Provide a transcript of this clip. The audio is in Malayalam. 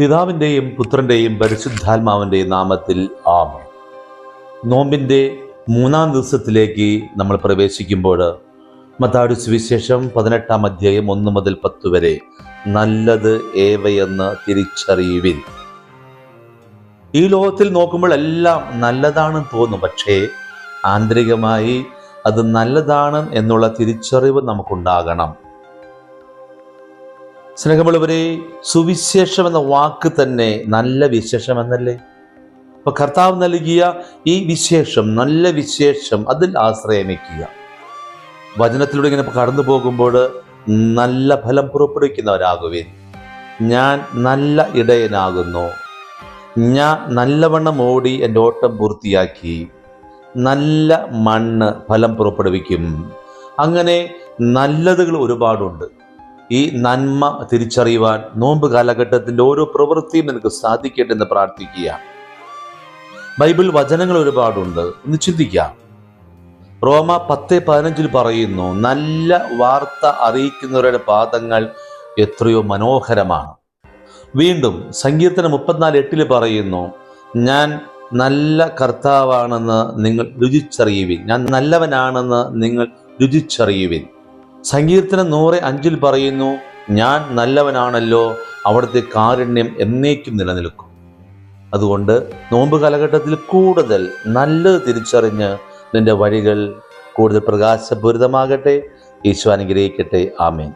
പിതാവിന്റെയും പുത്രന്റെയും പരിശുദ്ധാത്മാവിന്റെയും നാമത്തിൽ ആമ നോമ്പിന്റെ മൂന്നാം ദിവസത്തിലേക്ക് നമ്മൾ പ്രവേശിക്കുമ്പോൾ മത്താടി സുവിശേഷം പതിനെട്ടാം അധ്യായം ഒന്ന് മുതൽ പത്ത് വരെ നല്ലത് ഏവയെന്ന് തിരിച്ചറിയുവിൻ. ഈ ലോകത്തിൽ നോക്കുമ്പോൾ എല്ലാം നല്ലതാണെന്ന് തോന്നും പക്ഷേ ആന്തരികമായി അത് നല്ലതാണ് എന്നുള്ള തിരിച്ചറിവ് നമുക്കുണ്ടാകണം. സ്നേഹമുള്ളവരെ സുവിശേഷം എന്ന വാക്ക് തന്നെ നല്ല വിശേഷം എന്നല്ലേ അപ്പൊ കർത്താവ് നൽകിയ ഈ വിശേഷം നല്ല വിശേഷം അതിൽ ആശ്രയമിക്കുക. വചനത്തിലൂടെ ഇങ്ങനെ കടന്നു പോകുമ്പോൾ നല്ല ഫലം പുറപ്പെടുവിക്കുന്നവരാകുവിൻ. ഞാൻ നല്ല ഇടയനാകുന്നു. ഞാൻ നല്ലവണ്ണം ഓടി എന്റെ ഓട്ടം പൂർത്തിയാക്കി. നല്ല മണ്ണ് ഫലം പുറപ്പെടുവിക്കും. അങ്ങനെ നല്ലതുകൾ ഒരുപാടുണ്ട്. ഈ നന്മ തിരിച്ചറിയുവാൻ നോമ്പ് കാലഘട്ടത്തിന്റെ ഓരോ പ്രവൃത്തിയും നിനക്ക് സാധിക്കട്ടെ എന്ന് പ്രാർത്ഥിക്കുക. ബൈബിൾ വചനങ്ങൾ ഒരുപാടുണ്ട്. ഒന്ന് ചിന്തിക്കാം. റോമ പത്ത് പതിനഞ്ചിൽ പറയുന്നു നല്ല വാർത്ത അറിയിക്കുന്നവരുടെ പാദങ്ങൾ എത്രയോ മനോഹരമാണ്. വീണ്ടും സങ്കീർത്തനം മുപ്പത്തിനാല് എട്ടിൽ പറയുന്നു ഞാൻ നല്ല കർത്താവാണെന്ന് നിങ്ങൾ രുചിച്ചറിയുവിൻ. ഞാൻ നല്ലവനാണെന്ന് നിങ്ങൾ രുചിച്ചറിയുവിൻ. സങ്കീർത്തനം നൂറ് അഞ്ചിൽ പറയുന്നു ഞാൻ നല്ലവനാണല്ലോ അവിടുത്തെ കാരുണ്യം എന്നേക്കും നിലനിൽക്കും. അതുകൊണ്ട് നോമ്പ് കാലഘട്ടത്തിൽ കൂടുതൽ നല്ലത് തിരിച്ചറിഞ്ഞ് നിന്റെ വഴികൾ കൂടുതൽ പ്രകാശപൂരിതമാകട്ടെ ഈശോ അനുഗ്രഹിക്കട്ടെ. ആമേൻ.